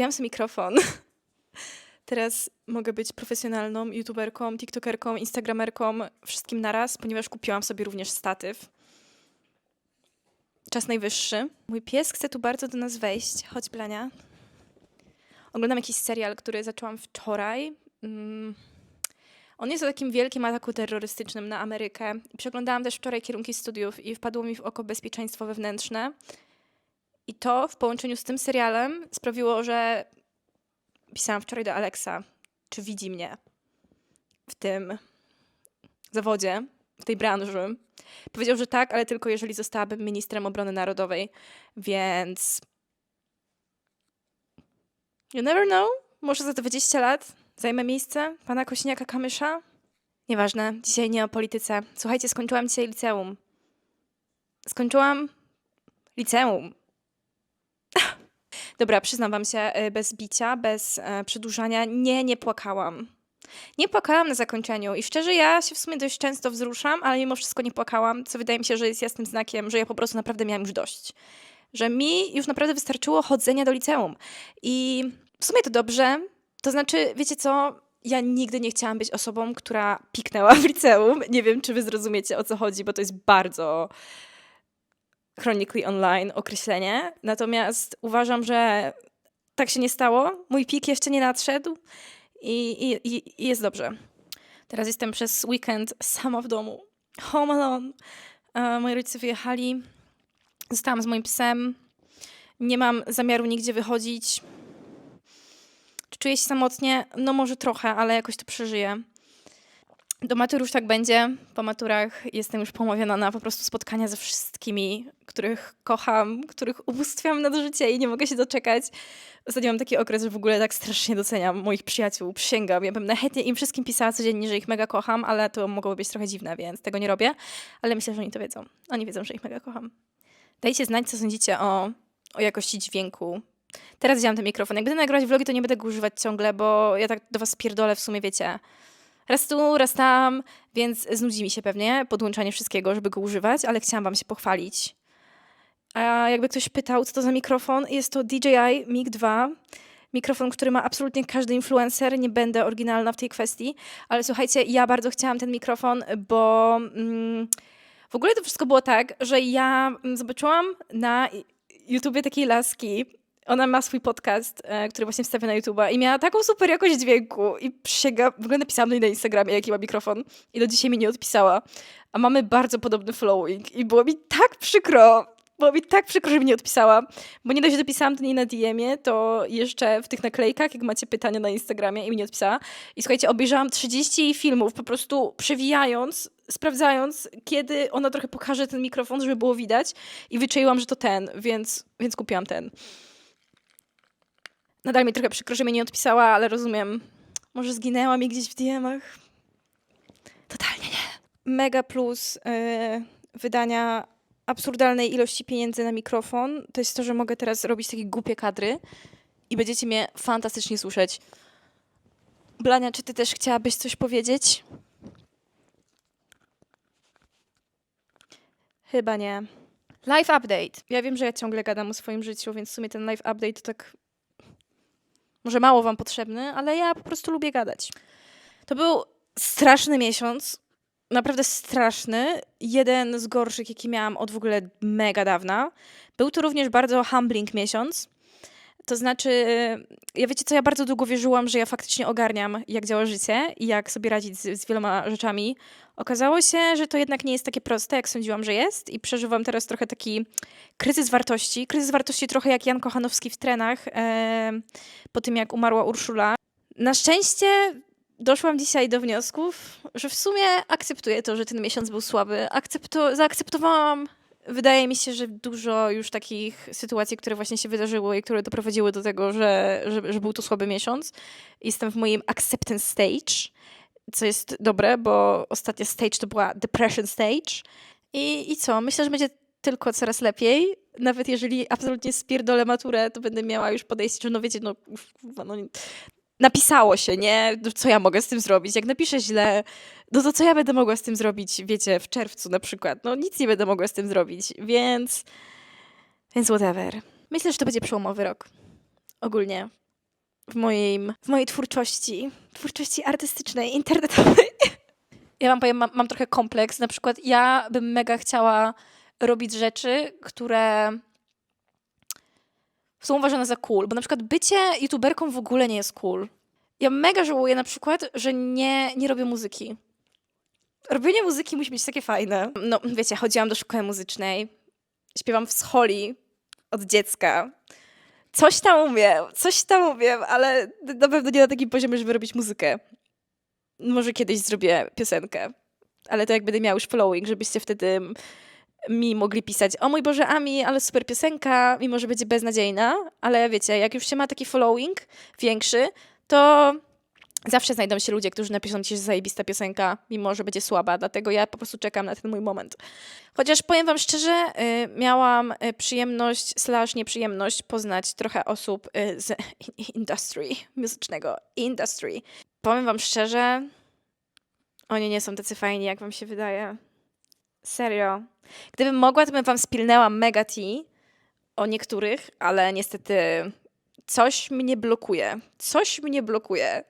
kupiłam sobie mikrofon. Teraz mogę być profesjonalną youtuberką, tiktokerką, instagramerką, wszystkim naraz, ponieważ kupiłam sobie również statyw. Czas najwyższy. Mój pies chce tu bardzo do nas wejść. Chodź, Blania. Oglądam jakiś serial, który zaczęłam wczoraj. Mm. On jest o takim wielkim ataku terrorystycznym na Amerykę. Przeglądałam też wczoraj kierunki studiów i wpadło mi w oko bezpieczeństwo wewnętrzne. I to w połączeniu z tym serialem sprawiło, że pisałam wczoraj do Alexa, czy widzi mnie w tym zawodzie, w tej branży. Powiedział, że tak, ale tylko jeżeli zostałabym ministrem obrony narodowej, więc. You never know. Może za 20 lat zajmę miejsce pana Kośniaka Kamysza? Nieważne, dzisiaj nie o polityce. Słuchajcie, skończyłam dzisiaj liceum. Skończyłam liceum. Dobra, przyznam wam się, y, bez bicia, bez e, przedłużania, nie, nie płakałam. Nie płakałam na zakończeniu i szczerze ja się w sumie dość często wzruszam, ale mimo wszystko nie płakałam, co wydaje mi się, że jest jasnym znakiem, że ja po prostu naprawdę miałam już dość. Że mi już naprawdę wystarczyło chodzenia do liceum. I w sumie to dobrze. To znaczy, wiecie co? Ja nigdy nie chciałam być osobą, która piknęła w liceum. Nie wiem, czy wy zrozumiecie o co chodzi, bo to jest bardzo chronically online określenie. Natomiast uważam, że tak się nie stało. Mój pik jeszcze nie nadszedł i, i, i- jest dobrze. Teraz jestem przez weekend sama w domu. Home alone. E, moi rodzice wyjechali. Zostałam z moim psem. Nie mam zamiaru nigdzie wychodzić. Czy czuję się samotnie? No może trochę, ale jakoś to przeżyję. Do matur już tak będzie. Po maturach jestem już pomówiona na po prostu spotkania ze wszystkimi, których kocham, których ubóstwiam na życie i nie mogę się doczekać. Ostatnio mam taki okres, że w ogóle tak strasznie doceniam moich przyjaciół. Przysięgam. Ja bym chętnie im wszystkim pisała codziennie, że ich mega kocham, ale to mogłoby być trochę dziwne, więc tego nie robię. Ale myślę, że oni to wiedzą. Oni wiedzą, że ich mega kocham. Dajcie znać, co sądzicie o, o jakości dźwięku. Teraz wziąłem ten mikrofon. Jak będę nagrywać vlogi, to nie będę go używać ciągle, bo ja tak do was pierdolę w sumie, wiecie. Raz tu, raz tam, więc znudzi mi się pewnie podłączanie wszystkiego, żeby go używać, ale chciałam wam się pochwalić. A jakby ktoś pytał, co to za mikrofon, jest to DJI Mic 2. Mikrofon, który ma absolutnie każdy influencer. Nie będę oryginalna w tej kwestii, ale słuchajcie, ja bardzo chciałam ten mikrofon, bo mm, w ogóle to wszystko było tak, że ja mm, zobaczyłam na YouTubie takiej laski. Ona ma swój podcast, e, który właśnie wstawia na YouTube'a i miała taką super jakość dźwięku i przysięga, w ogóle napisałam na Instagramie, jaki ma mikrofon i do dzisiaj mi nie odpisała. A mamy bardzo podobny following i było mi tak przykro, było mi tak przykro, że mi nie odpisała, bo nie dość, że dopisałam do niej na DM-ie, to jeszcze w tych naklejkach, jak macie pytania na Instagramie i mi nie odpisała. I słuchajcie, obejrzałam 30 jej filmów, po prostu przewijając, sprawdzając, kiedy ona trochę pokaże ten mikrofon, żeby było widać i wyczaiłam, że to ten, więc, więc kupiłam ten. Nadal mi trochę przykro, że mnie nie odpisała, ale rozumiem. Może zginęła mi gdzieś w DM-ach? Totalnie nie. Mega plus yy, wydania absurdalnej ilości pieniędzy na mikrofon to jest to, że mogę teraz robić takie głupie kadry i będziecie mnie fantastycznie słyszeć. Blania, czy ty też chciałabyś coś powiedzieć? Chyba nie. Live update. Ja wiem, że ja ciągle gadam o swoim życiu, więc w sumie ten live update tak może mało wam potrzebny, ale ja po prostu lubię gadać. To był straszny miesiąc, naprawdę straszny, jeden z gorszych, jaki miałam od w ogóle mega dawna. Był to również bardzo humbling miesiąc. To znaczy, ja wiecie co, ja bardzo długo wierzyłam, że ja faktycznie ogarniam, jak działa życie i jak sobie radzić z, z wieloma rzeczami. Okazało się, że to jednak nie jest takie proste, jak sądziłam, że jest i przeżywam teraz trochę taki kryzys wartości. Kryzys wartości trochę jak Jan Kochanowski w trenach e, po tym, jak umarła Urszula. Na szczęście doszłam dzisiaj do wniosków, że w sumie akceptuję to, że ten miesiąc był słaby. Akcepto- zaakceptowałam, wydaje mi się, że dużo już takich sytuacji, które właśnie się wydarzyły i które doprowadziły do tego, że, że, że był to słaby miesiąc. Jestem w moim acceptance stage, co jest dobre, bo ostatnia stage to była depression stage. I, i co? Myślę, że będzie tylko coraz lepiej. Nawet jeżeli absolutnie spierdolę maturę, to będę miała już podejście, że no wiecie, no, no napisało się, nie? Co ja mogę z tym zrobić? Jak napiszę źle, no to co ja będę mogła z tym zrobić, wiecie, w czerwcu na przykład? No nic nie będę mogła z tym zrobić, więc... Więc whatever. Myślę, że to będzie przełomowy rok. Ogólnie. w, moim, w mojej twórczości, twórczości artystycznej, internetowej. Ja wam powiem, mam, mam trochę kompleks. Na przykład ja bym mega chciała robić rzeczy, które są uważane za cool, bo na przykład bycie youtuberką w ogóle nie jest cool. Ja mega żałuję na przykład, że nie, nie robię muzyki. Robienie muzyki musi być takie fajne. No, wiecie, chodziłam do szkoły muzycznej, śpiewam w scholi od dziecka. Coś tam umiem, coś tam umiem, ale na pewno nie na takim poziomie, żeby robić muzykę. Może kiedyś zrobię piosenkę, ale to jak będę miała już following, żebyście wtedy mi mogli pisać, o mój Boże, Ami, ale super piosenka, mimo że będzie beznadziejna, ale wiecie, jak już się ma taki following większy, to zawsze znajdą się ludzie, którzy napiszą ci, że zajebista piosenka, mimo że będzie słaba, dlatego ja po prostu czekam na ten mój moment. Chociaż powiem wam szczerze, y, miałam y, przyjemność slash nieprzyjemność poznać trochę osób y, z industry, muzycznego industry. Powiem wam szczerze, oni nie są tacy fajni, jak wam się wydaje. Serio. Gdybym mogła, to bym wam spilnęła mega tea o niektórych, ale niestety coś mnie blokuje. Coś mnie blokuje.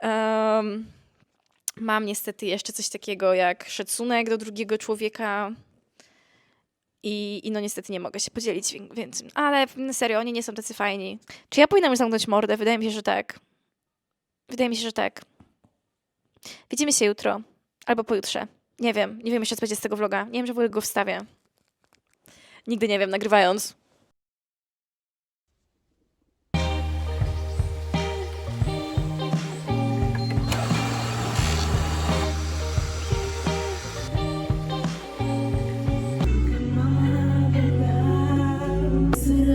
Em, mam niestety jeszcze coś takiego jak szacunek do drugiego człowieka. I, I no niestety nie mogę się podzielić, wię- więc. Ale serio, oni nie są tacy fajni. Czy ja powinnam już zamknąć mordę? Wydaje mi się, że tak. Wydaje mi się, że tak. Widzimy się jutro. Albo pojutrze. Nie wiem. Nie wiem jeszcze, co będzie z tego vloga. Nie wiem, że w ogóle go wstawię. Nigdy nie wiem, nagrywając.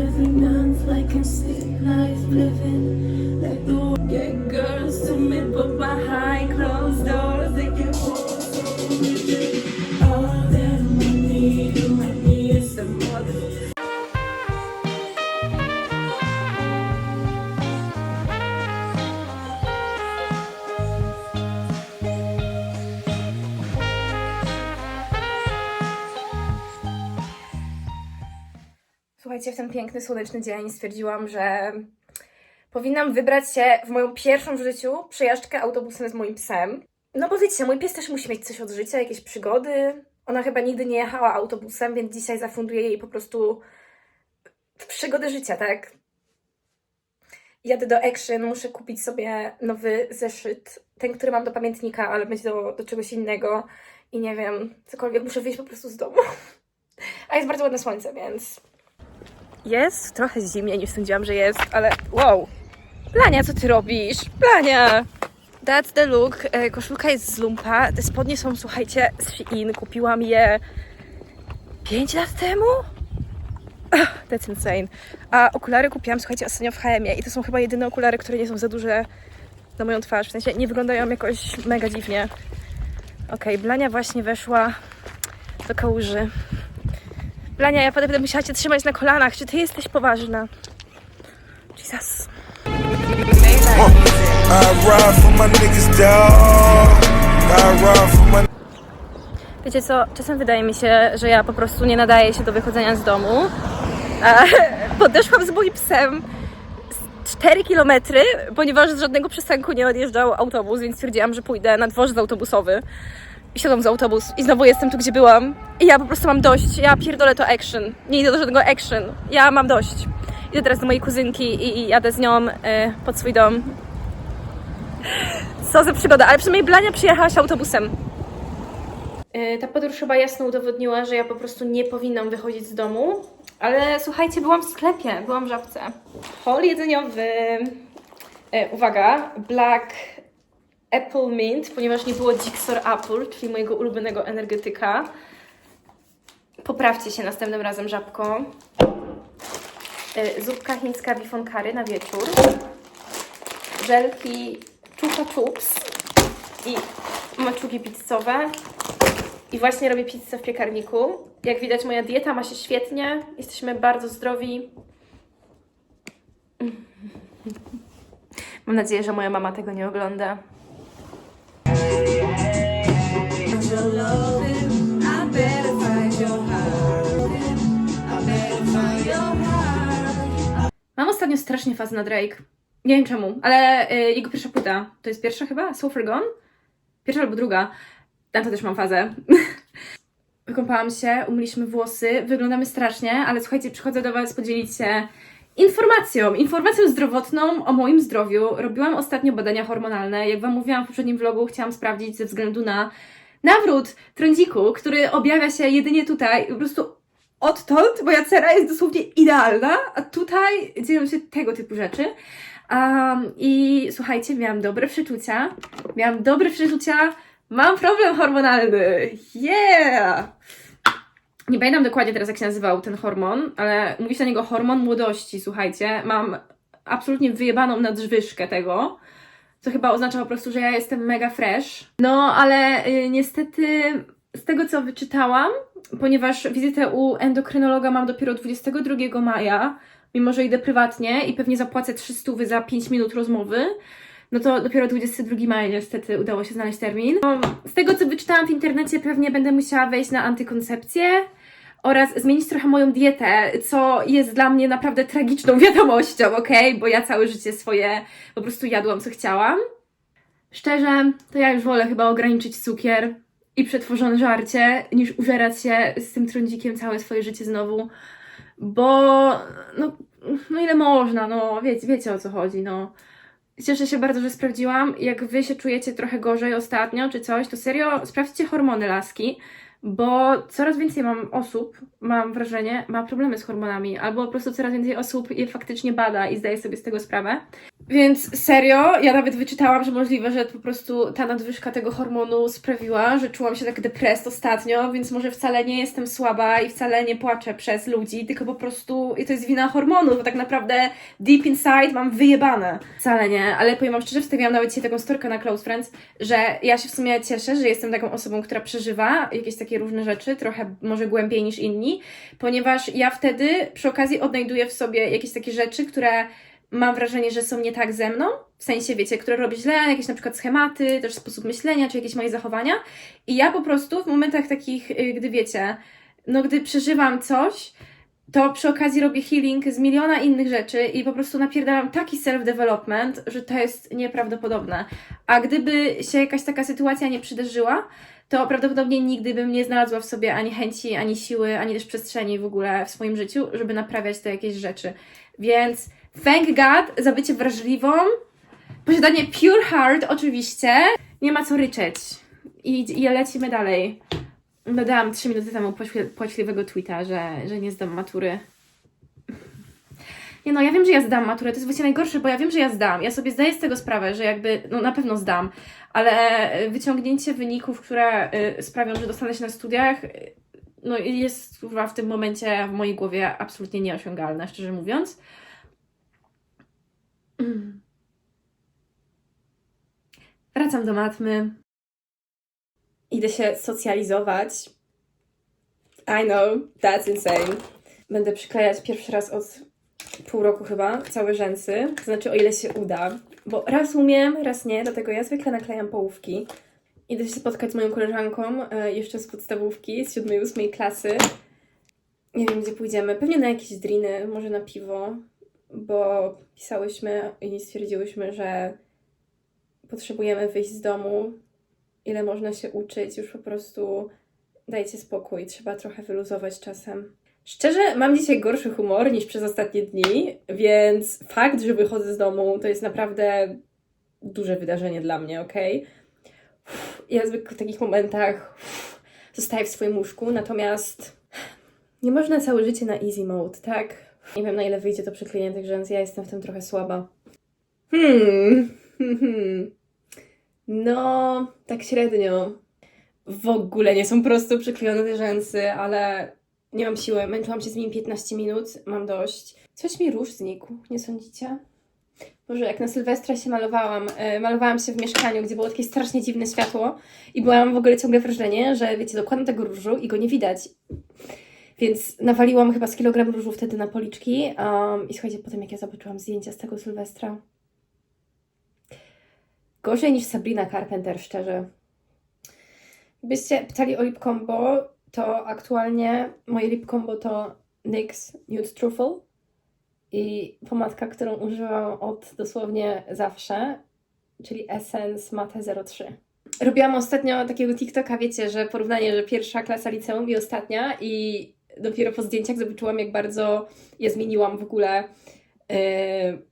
Every month, like sick, life living. W ten piękny, słoneczny dzień stwierdziłam, że powinnam wybrać się w moją pierwszą w życiu przejażdżkę autobusem z moim psem. No bo wiecie, mój pies też musi mieć coś od życia, jakieś przygody. Ona chyba nigdy nie jechała autobusem, więc dzisiaj zafunduję jej po prostu w przygody życia, tak? Jadę do Action, muszę kupić sobie nowy zeszyt. Ten, który mam do pamiętnika, ale będzie do, do czegoś innego. I nie wiem, cokolwiek, muszę wyjść po prostu z domu. A jest bardzo ładne słońce, więc jest trochę zimniej niż sądziłam, że jest, ale wow. Plania, co ty robisz? Plania! That's the look. E, Koszulka jest z lumpa. Te spodnie są, słuchajcie, z Shein. Kupiłam je 5 lat temu? That's insane. A okulary kupiłam, słuchajcie, ostatnio w H&M i to są chyba jedyne okulary, które nie są za duże na moją twarz. W sensie nie wyglądają jakoś mega dziwnie. Okej, Blania właśnie weszła do kałuży. Blania, ja potem będę musiała cię trzymać na kolanach. Czy ty jesteś poważna? Jesus. Wiecie co, czasem wydaje mi się, że ja po prostu nie nadaję się do wychodzenia z domu. Podeszłam z moim psem z 4 km, ponieważ z żadnego przystanku nie odjeżdżał autobus, więc stwierdziłam, że pójdę na dworzec autobusowy. Siadam z autobus i znowu jestem tu, gdzie byłam. I ja po prostu mam dość. Ja pierdolę to action. Nie idę do żadnego action. Ja mam dość. Idę teraz do mojej kuzynki i, i jadę z nią e, pod swój dom. Co za przygoda, ale przynajmniej Blania przyjechałaś autobusem. E, Ta podróż chyba jasno udowodniła, że ja po prostu nie powinnam wychodzić z domu. Ale słuchajcie, byłam w sklepie, byłam w żabce. Hol jedzeniowy. E, uwaga, Black Apple Mint, ponieważ nie było Jigsaw Apple, czyli mojego ulubionego energetyka. Poprawcie się następnym razem, żabko. E, zupka chińska bifon curry na wieczór. Żelki Chupa Chups i maczugi pizzowe. I właśnie robię pizzę w piekarniku. Jak widać, moja dieta ma się świetnie. Jesteśmy bardzo zdrowi. Mam nadzieję, że moja mama tego nie ogląda. Mam ostatnio strasznie fazę na Drake. Nie wiem czemu, ale y, jego pierwsza płyta, to jest pierwsza chyba? So Gone? Pierwsza albo druga. Na to też mam fazę. Wykąpałam się, umyliśmy włosy, wyglądamy strasznie, ale słuchajcie, przychodzę do Was podzielić się informacją, informacją zdrowotną o moim zdrowiu. Robiłam ostatnio badania hormonalne. Jak Wam mówiłam w poprzednim vlogu, chciałam sprawdzić ze względu na nawrót trądziku, który objawia się jedynie tutaj, po prostu odtąd moja cera jest dosłownie idealna, a tutaj dzieją się tego typu rzeczy. Um, I słuchajcie, miałam dobre przeczucia, miałam dobre przeczucia, mam problem hormonalny, yeah! Nie pamiętam dokładnie teraz, jak się nazywał ten hormon, ale mówi się na niego hormon młodości, słuchajcie. Mam absolutnie wyjebaną nadwyżkę tego, co chyba oznacza po prostu, że ja jestem mega fresh. No, ale y, niestety z tego, co wyczytałam, ponieważ wizytę u endokrynologa mam dopiero 22 maja, mimo że idę prywatnie i pewnie zapłacę 300 za 5 minut rozmowy, no to dopiero 22 maja niestety udało się znaleźć termin. No, z tego, co wyczytałam w internecie, pewnie będę musiała wejść na antykoncepcję oraz zmienić trochę moją dietę, co jest dla mnie naprawdę tragiczną wiadomością, ok? Bo ja całe życie swoje po prostu jadłam, co chciałam. Szczerze, to ja już wolę chyba ograniczyć cukier i przetworzone żarcie, niż użerać się z tym trądzikiem całe swoje życie znowu, bo no, no ile można, no wiecie, wiecie o co chodzi, no. Cieszę się bardzo, że sprawdziłam. Jak wy się czujecie trochę gorzej ostatnio, czy coś, to serio sprawdźcie hormony laski, bo coraz więcej mam osób, mam wrażenie, ma problemy z hormonami, albo po prostu coraz więcej osób je faktycznie bada i zdaje sobie z tego sprawę. Więc serio, ja nawet wyczytałam, że możliwe, że po prostu ta nadwyżka tego hormonu sprawiła, że czułam się tak depressed ostatnio, więc może wcale nie jestem słaba i wcale nie płaczę przez ludzi, tylko po prostu i to jest wina hormonów, bo tak naprawdę deep inside mam wyjebane. Wcale nie, ale powiem wam szczerze, wstawiłam nawet dzisiaj taką storkę na Close Friends, że ja się w sumie cieszę, że jestem taką osobą, która przeżywa jakieś takie różne rzeczy, trochę może głębiej niż inni, ponieważ ja wtedy przy okazji odnajduję w sobie jakieś takie rzeczy, które mam wrażenie, że są nie tak ze mną, w sensie, wiecie, które robię źle, jakieś na przykład schematy, też sposób myślenia, czy jakieś moje zachowania. I ja po prostu w momentach takich, y, gdy wiecie, no gdy przeżywam coś, to przy okazji robię healing z miliona innych rzeczy i po prostu napierdalam taki self-development, że to jest nieprawdopodobne. A gdyby się jakaś taka sytuacja nie przydarzyła, to prawdopodobnie nigdy bym nie znalazła w sobie ani chęci, ani siły, ani też przestrzeni w ogóle w swoim życiu, żeby naprawiać te jakieś rzeczy. Więc thank God za bycie wrażliwą. Posiadanie pure heart oczywiście. Nie ma co ryczeć. I, i lecimy dalej. Dodałam 3 minuty temu płaśliwego tweeta, że, że nie zdam matury. Nie no, ja wiem, że ja zdam maturę, to jest właśnie najgorsze, bo ja wiem, że ja zdam. Ja sobie zdaję z tego sprawę, że jakby, no na pewno zdam, ale wyciągnięcie wyników, które y, sprawią, że dostanę się na studiach, y, no jest kurwa, w tym momencie w mojej głowie absolutnie nieosiągalne, szczerze mówiąc. Wracam do matmy. Idę się socjalizować. I know, that's insane. Będę przyklejać pierwszy raz od pół roku chyba całe rzęsy. To znaczy, o ile się uda. Bo raz umiem, raz nie, dlatego ja zwykle naklejam połówki. Idę się spotkać z moją koleżanką, e, jeszcze z podstawówki, z 7-8 klasy. Nie wiem, gdzie pójdziemy. Pewnie na jakieś driny, może na piwo, bo pisałyśmy i stwierdziłyśmy, że potrzebujemy wyjść z domu. Ile można się uczyć, już po prostu dajcie spokój, trzeba trochę wyluzować czasem. Szczerze, mam dzisiaj gorszy humor niż przez ostatnie dni, więc fakt, że wychodzę z domu, to jest naprawdę duże wydarzenie dla mnie, ok? Ja zwykle w takich momentach zostaję w swoim łóżku, natomiast nie można całe życie na easy mode, tak? Nie wiem, na ile wyjdzie to przyklejenie tych rzęs, ja jestem w tym trochę słaba. Hmm, hmm. No, tak średnio. W ogóle nie są prosto przyklejone te rzęsy, ale nie mam siły. Męczyłam się z nimi 15 minut, mam dość. Coś mi róż znikł, nie sądzicie? Boże, jak na Sylwestra się malowałam, e, malowałam się w mieszkaniu, gdzie było takie strasznie dziwne światło i byłam w ogóle ciągle wrażenie, że wiecie, dokładam tego różu i go nie widać. Więc nawaliłam chyba z kilogram różu wtedy na policzki um, i słuchajcie, potem jak ja zobaczyłam zdjęcia z tego Sylwestra, gorzej niż Sabrina Carpenter, szczerze. Gdybyście pytali o lip combo, to aktualnie moje lip combo to NYX Nude Truffle. i pomadka, którą używam od dosłownie zawsze, czyli Essence Mate 03. Robiłam ostatnio takiego TikToka, wiecie, że porównanie, że pierwsza klasa liceum i ostatnia i dopiero po zdjęciach zobaczyłam, jak bardzo ja zmieniłam w ogóle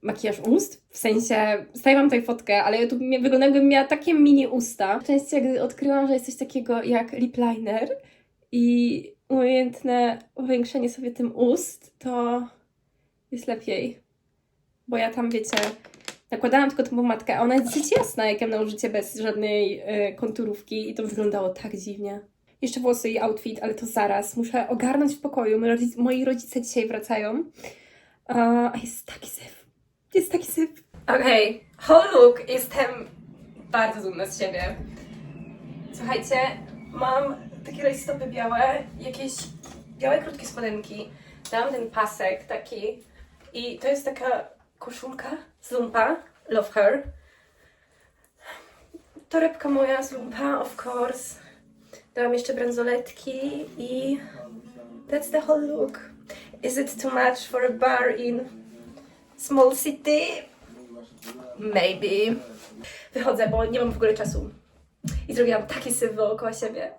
makijaż ust. W sensie, stawiłam tutaj fotkę, ale ja tu wyglądam, jakbym miała takie mini usta. W gdy odkryłam, że jest coś takiego jak lip liner i umiejętne powiększenie sobie tym ust, to jest lepiej. Bo ja tam, wiecie, nakładałam tylko tą pomadkę, a ona jest dosyć jasna, jak ją na użycie bez żadnej y, konturówki i to wyglądało tak dziwnie. Jeszcze włosy i outfit, ale to zaraz. Muszę ogarnąć w pokoju. Moi rodzice dzisiaj wracają. A jest taki syf. Jest taki syf. Okej, whole look. Jestem bardzo dumna z siebie. Słuchajcie, mam takie rajstopy białe, jakieś białe krótkie spodenki. Dałam ten pasek taki i to jest taka koszulka z lumpa, love her. Torebka moja z lumpa, of course. Dałam jeszcze bransoletki i that's the whole look. Is it too much for a bar in small city? Maybe. Wychodzę, bo nie mam w ogóle czasu. I zrobiłam taki syf dookoła siebie.